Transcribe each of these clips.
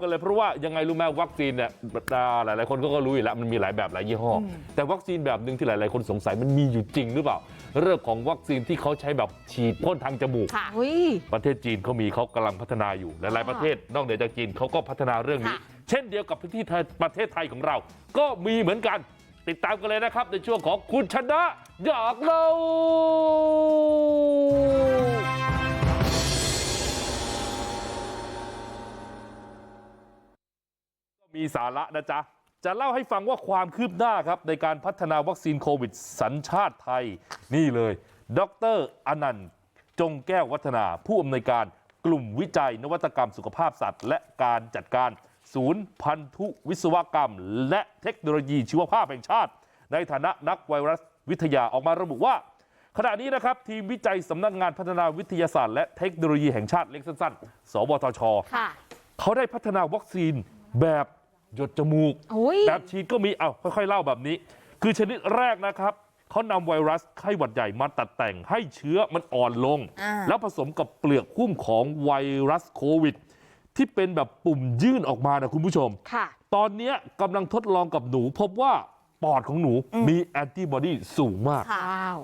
ก็เลยเพราะว่ายังไงรู้ไหมวัคซีนเนี่ยอ่าหลายๆคนก็รู้อยู่แล้วมันมีหลายแบบหลายยี่ห้ออแต่วัคซีนแบบหนึ่งที่หลายๆคนสงสัยมันมีอยู่จริงหรือเปล่า เรื่องของวัคซีนที่เขาใช้แบบฉีดพ่นทางจมูกค่ะอุ้ยประเทศจีนเขามีเขากำลังพัฒนาอยู่หลายๆประเทศนอกเหนือจากจีนเขาก็พัฒนาเรื่องนี้ค่ะเช่นเดียวกับที่ไทยประเทศไทยของเรา ก็มีเหมือนกัน ติดตามกันเลยนะครับในช่วงของคุณชนะอยากเล่า มีสาระนะจ๊ะจะเล่าให้ฟังว่าความคืบหน้าครับในการพัฒนาวัคซีนโควิดสัญชาติไทยนี่เลยดรอนันต์จงแก้ววัฒนาผู้อำนวยการกลุ่มวิจัยนวัตกรรมสุขภาพสัตว์ และการจัดการศูนย์พันธุวิศวกรรม และเทคโนโลยีชีวภาพแห่งชาติ ในฐานะนักไวรัสวิทยาออกมาระบุว่า ขณะนี้นะครับ ทีมวิจัยสำนักงานพัฒนาวิทยาศาสตร์และเทคโนโลยีแห่งชาติเล็กสั้นๆ สวทชค่ะเขาได้พัฒนาวัคซีนแบบ หยดจมูกอุ้ยแบบฉีดก็มีเอาค่อยๆเล่าแบบนี้คือชนิดแรกนะครับเขานำไวรัสไข้หวัดใหญ่มาตัดแต่งให้เชื้อมันอ่อนลงอ่าแล้วผสมกับเปลือกหุ้มของไวรัสโควิดที่เป็นแบบปุ่มยื่นออกมานะคุณผู้ชมค่ะตอนเนี้ยกำลังทดลองกับหนูพบว่าปอดของหนูมีแอนติบอดีสูงมากค่ะว้าว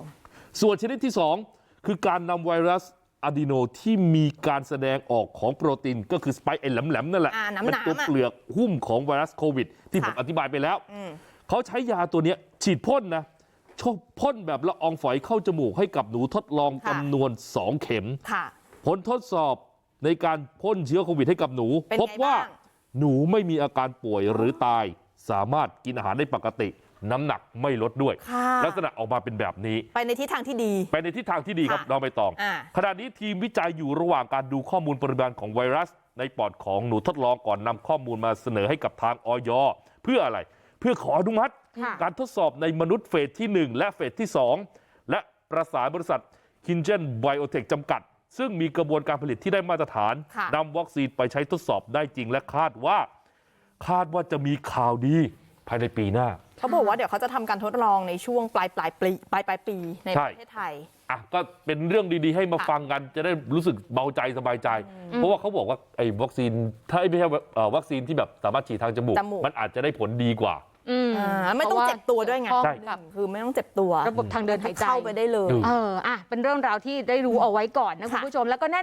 ส่วนชนิดที่2คือการนำไวรัส อะดีโนที่มีการแสดงออกของโปรตีนก็คือสไปค์ไอ้แหลมๆนั่นแหละอ่าหนามๆเป็นตัวอะเปลือกหุ้มของไวรัสโควิด ที่ผมค่ะอธิบายไปแล้วอืมเขาใช้ยาตัวเนี้ยฉีดพ่นนะชอบพ่นแบบละอองฝอยเข้าจมูกให้กับหนูทดลองค่ะจำนวน 2 เข็มค่ะผลทดสอบในการพ่นเชื้อโควิดให้กับหนูเป็นไงพบว่าบ้างหนูไม่มีอาการป่วยหรือตาย สามารถกินอาหารได้ปกติ น้ำหนักไม่ลดด้วยค่ะลักษณะออกมาเป็นแบบนี้ไปในทิศทางที่ดีไปในทิศทางที่ดีครับค่ะน้องใบตองอ่าขณะนี้ทีมวิจัยอยู่ระหว่างการดูข้อมูลปริมาณของไวรัสในปอดของหนูทดลองก่อนนำข้อมูลมาเสนอให้กับทางออยเพื่ออะไรเพื่อขออนุมัติค่ะการทดสอบในมนุษย์เฟสที่ 1 และเฟสที่ 2 และประสานบริษัทคินเจนไบโอเทคจำกัด ซึ่งมีกระบวนการผลิตที่ได้มาตรฐานค่ะนำวัคซีนไปใช้ทดสอบได้จริงและคาดว่า คาดว่าจะมีข่าวดี ภายในปีหน้า เขาบอกว่าเดี๋ยวเขาจะทำการทดลองในช่วงปลายปลายปีปลายปลายปีในใช่ประเทศไทยอะก็เป็นเรื่องดีๆให้มาค่ะฟังกันจะได้รู้สึกเบาใจสบายใจ เพราะว่าเขาบอกว่าไอ้วัคซีนถ้าไม่ใช่เอ่อวัคซีนที่แบบสามารถฉีดทางจมูกจมูกมันอาจจะได้ผลดีกว่าอืมอ่าไม่ต้องเจ็บตัวด้วยไงใช่กับคือไม่ต้องเจ็บตัว ระบบทางเดินหายใจเข้าไปได้เลยอืมเอออะเป็นเรื่องราวที่ได้รู้เอาไว้ก่อนนะคุณค่ะผู้ชมแล้วก็แน่